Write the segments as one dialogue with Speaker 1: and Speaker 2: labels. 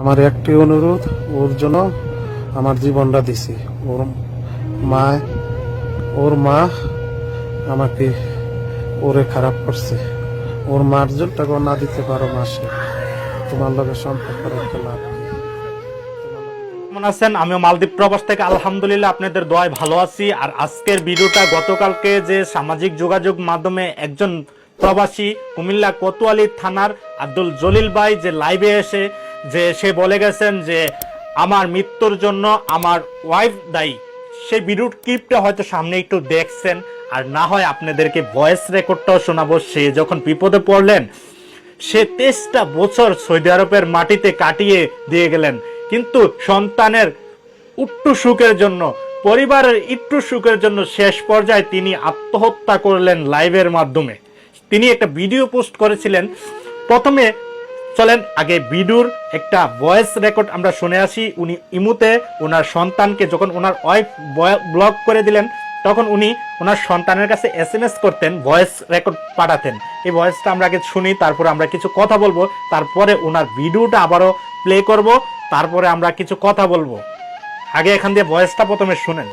Speaker 1: আমার একটি অনুরোধ, ওর জন্য আমার জীবনটা দিছি। ওর মা ওর মা আমাকে ওরে খারাপ করছে। ওর মার জন্য না দিতে পারো মাসে। তোমার লগে সম্পর্ক রেখে লাভ
Speaker 2: কেমন আছেন? আমিও মালদ্বীপ প্রবাস থেকে। আলহামদুলিল্লাহ, আপনাদের দোয়ায় ভালো আছি। আর আজকের ভিডিওটা গতকালকে যে সামাজিক যোগাযোগ মাধ্যমে একজন প্রবাসী কুমিল্লা কোতোয়ালি থানার আব্দুল জলিল ভাই যে লাইভে এসে যে সে বলে গেছেন যে আমার মৃত্যুর জন্য আমার ওয়াইফ দায়ী। সেই ভিডিওর ক্লিপটা হয়তো সামনে একটু দেখছেন, আর না হয় আপনাদেরকে ভয়েস রেকর্ডটাও শোনাবো। সে যখন বিপদে পড়লেন, সে তেইশটা বছর সৌদি আরবের মাটিতে কাটিয়ে দিয়ে গেলেন। কিন্তু সন্তানের উট্টু সুখের জন্য, পরিবারের একটু সুখের জন্য শেষ পর্যায়ে তিনি আত্মহত্যা করলেন লাইভের মাধ্যমে। তিনি একটা ভিডিও পোস্ট করেছিলেন। প্রথমে চলেন, আগে বিডুর একটা ভয়েস রেকর্ড আমরা শুনে আসি। উনি ইমুতে ওনার সন্তানকে যখন ওনার ওয়াইফ ব্লক করে দিলেন, তখন উনি ওনার সন্তানের কাছে এস এম এস করতেন ভয়েস রেকর্ড পাঠাতেন। এই ভয়েসটা আমরা আগে শুনি, তারপরে আমরা কিছু কথা বলব, তারপরে ওনার ভিডিওটা আবারও প্লে করব, তারপরে আমরা কিছু কথা বলব। আগে এখান দিয়ে ভয়েসটা প্রথমে শুনেন।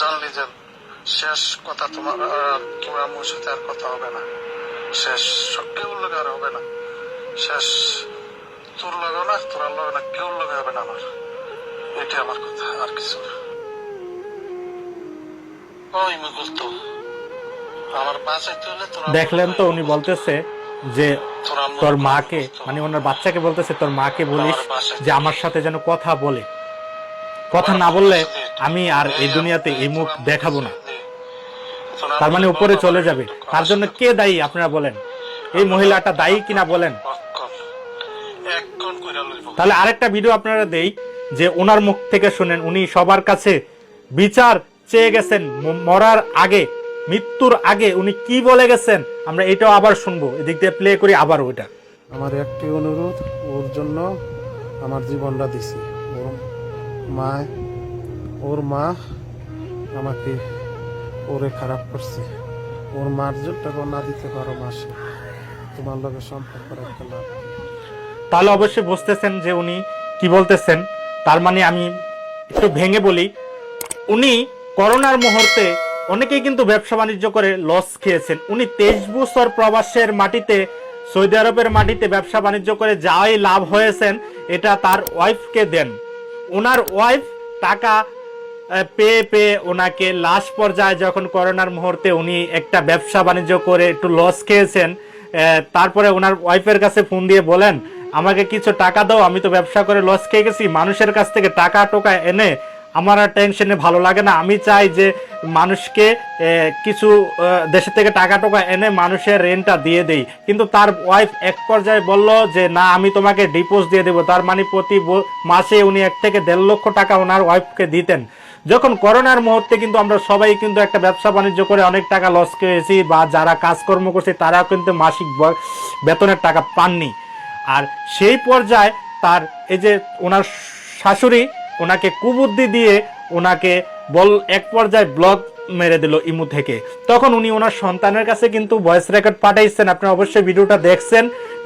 Speaker 1: জানলি যে শেষ কথা তোমার তোমার আম্মুর সাথে আর কথা হবে না। শেষ কেউ লগে আর হবে না। শেষ তোর লগে না তোর লগে না কেউ লগে হবে না আমার? এটাই আমার কথা আর কিছু না। ওই মুকুল তো। আমার বাঁচাইতে হলে তোর
Speaker 2: দেখলেন তো উনি বলতেছে যে
Speaker 1: তোর
Speaker 2: মাকে মানে ওনার বাচ্চাকে বলতেছে তোর মাকে বলিস যে আমার সাথে যেন কথা বলে। কথা না বললে আমি আর এই দুনিয়াতে এই মুখ দেখাবো না। তার মানে উপরে চলে যাবে। তার জন্য কে দায়ী, আপনারা বলেন? এই মহিলাটা দায়ী কিনা বলেন? তাহলে আরেকটা ভিডিও আপনারা দেই, যে ওনার মুখ থেকে শুনেন, উনি সবার কাছে বিচার চেয়ে গেছেন মরার আগে, মৃত্যুর আগে উনি কি বলে গেছেন? আমরা এটাও আবার শুনব। এদিক দিয়ে প্লে করি আবার ওইটা
Speaker 1: আমার একটি অনুরোধ, ওর জন্য আমার জীবনটা দিছি। ওর মা ওর মা আমাকে ওরে খারাপ করছে। ওর মার জন্য না দিতে পারো মাসে তোমার লগে সম্পর্ক রেখে লাভ
Speaker 2: তাহলে অবশ্যই বুঝতেছেন যে উনি কি বলতেছেন। তার মানে আমি একটু ভেঙে বলি, উনি করোনার মুহূর্তে অনেকেই কিন্তু ব্যবসা বাণিজ্য করে লস খেয়েছেন। উনি তেইশ বছর প্রবাসের মাটিতে, সৌদি আরবের মাটিতে ব্যবসা বাণিজ্য করে যাই লাভ হয়েছেন, এটা তার ওয়াইফকে দেন। ওনার ওয়াইফ টাকা পেয়ে পেয়ে ওনাকে লাশ পর্যায়ে যখন করোনার মুহূর্তে উনি একটা ব্যবসা বাণিজ্য করে একটু লস খেয়েছেন তারপরে ওনার ওয়াইফের কাছে ফোন দিয়ে বলেন, আমাকে কিছু টাকা দাও, আমি তো ব্যবসা করে লস খেয়ে গেছি, মানুষের কাছ থেকে টাকা টোকা এনে আমার আর টেনশনে ভালো লাগে না। আমি চাই যে মানুষকে কিছু দেশের থেকে টাকা টোকা এনে মানুষের রেন্টটা দিয়ে দেই। কিন্তু তার ওয়াইফ এক পর্যায়ে বলল যে, না, আমি তোমাকে ডিপোজ দিয়ে দেবো। তার মানে প্রতি মাসে উনি এক থেকে দেড় লক্ষ টাকা ওনার ওয়াইফকে দিতেন। যখন করোনার মুহূর্তে কিন্তু আমরা সবাই কিন্তু একটা ব্যবসা বাণিজ্য করে অনেক টাকা লস খেয়েছি বা যারা কাজকর্ম করছে তারাও কিন্তু মাসিক বেতনের টাকা পাননি। আর সেই পর্যায়ে তার এই যে ওনার শাশুড়ি, ওনাকে কুবুদ্ধি দিয়ে ওনাকে বল এক পর্যায়ে ব্লক মেরে দিল ইমু থেকে। তখন উনি ওনার সন্তানের কাছে কিন্তু ভয়েস রেকর্ড পাঠাইছেন। আপনারা অবশ্যই ভিডিওটা দেখছেন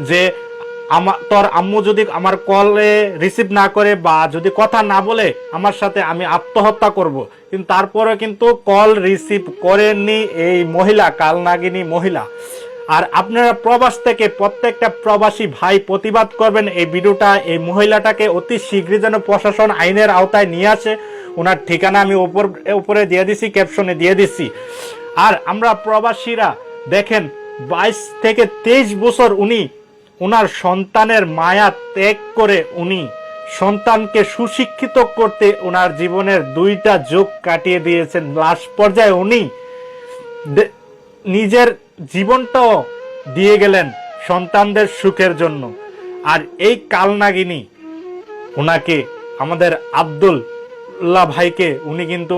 Speaker 2: যে আমার তোর আম্মু যদি আমার কলে রিসিভ না করে বা যদি কথা না বলে, আমার সাথে আমি আত্মহত্যা করব। কিন্তু তারপরে কিন্তু কল রিসিভ করেননি এই মহিলা, কালনাগিনী মহিলা। আর আপনারা প্রবাস থেকে প্রত্যেকটা প্রবাসী ভাই প্রতিবাদ করবেন, এই ভিডিওটা, এই মহিলাটাকে অতি শীঘ্রই যেন প্রশাসন আইনের আওতায় নিয়ে আসে। ওনার ঠিকানা আমি উপর, উপরে দিয়ে দিছি ক্যাপশনে দিয়ে দিছি। আর আমরা প্রবাসীরা দেখেন, বাইশ থেকে তেইশ বছর উনি ওনার সন্তানের মায়া ত্যাগ করে উনি সন্তানকে সুশিক্ষিত করতে ওনার জীবনের দুইটা যোগ কাটিয়ে দিয়েছেন। লাস্ট পর্যায়ে উনি নিজের জীবনটাও দিয়ে গেলেন সন্তানদের সুখের জন্য। আর এই কালনাগিনী ওনাকে আমাদের আব্দুল্লাহ ভাইকে উনি কিন্তু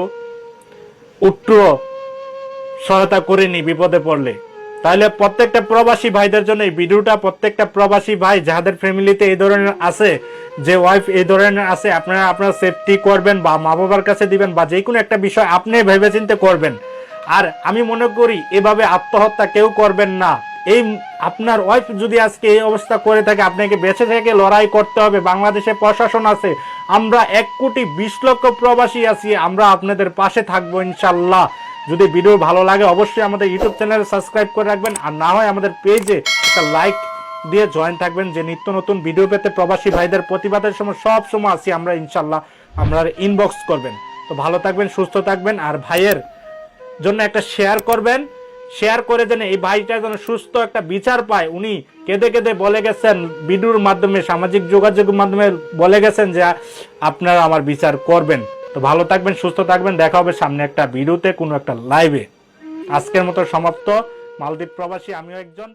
Speaker 2: উট্টু সহায়তা করেনি বিপদে পড়লে। তাহলে প্রত্যেকটা প্রবাসী ভাইদের জন্য এই ভিডিওটা, প্রত্যেকটা প্রবাসী ভাই যাদের ফ্যামিলিতে এই ধরনের আছে, যে ওয়াইফ এই ধরনের আছে, আপনারা আপনারা সেফটি করবেন বা মা বাবার কাছে দিবেন বা যে কোনো একটা বিষয় আপনি ভেবেচিন্তে করবেন। আর আমি মনে করি এভাবে আত্মহত্যা কেউ করবেন না। এই আপনার ওয়াইফ যদি আজকে এই অবস্থা করে থাকে, আপনাকে বেঁচে থেকে লড়াই করতে হবে, বাংলাদেশে প্রশাসন আছে, আমরা এক কোটি বিশ লক্ষ প্রবাসী আছি, আমরা আপনাদের পাশে থাকব ইনশাল্লাহ। যদি ভিডিও ভালো লাগে, অবশ্যই আমাদের ইউটিউব চ্যানেল সাবস্ক্রাইব করে রাখবেন। আর না হয় আমাদের পেজে একটা লাইক দিয়ে জয়েন থাকবেন, যে নিত্য নতুন ভিডিও পেতে প্রবাসী ভাইদের প্রতিবাদের সময় সব সময় আছি আমরা ইনশাল্লাহ আমরা ইনবক্স করবেন। তো ভালো থাকবেন, সুস্থ থাকবেন, আর ভাইয়ের জন্য একটা শেয়ার করবেন। শেয়ার করে যেন এই ভাইটা যেন সুস্থ একটা বিচার পায়। উনি কেঁদে কেঁদে বলে গেছেন ভিডিওর মাধ্যমে, সামাজিক যোগাযোগের মাধ্যমে বলে গেছেন যে আপনারা আমার বিচার করবেন। তো ভালো থাকবেন, সুস্থ থাকবেন। দেখা হবে সামনে একটা ভিডিওতে, কোনো একটা লাইভে আজকের মতো সমাপ্ত। মালদ্বীপ প্রবাসী, আমিও একজন।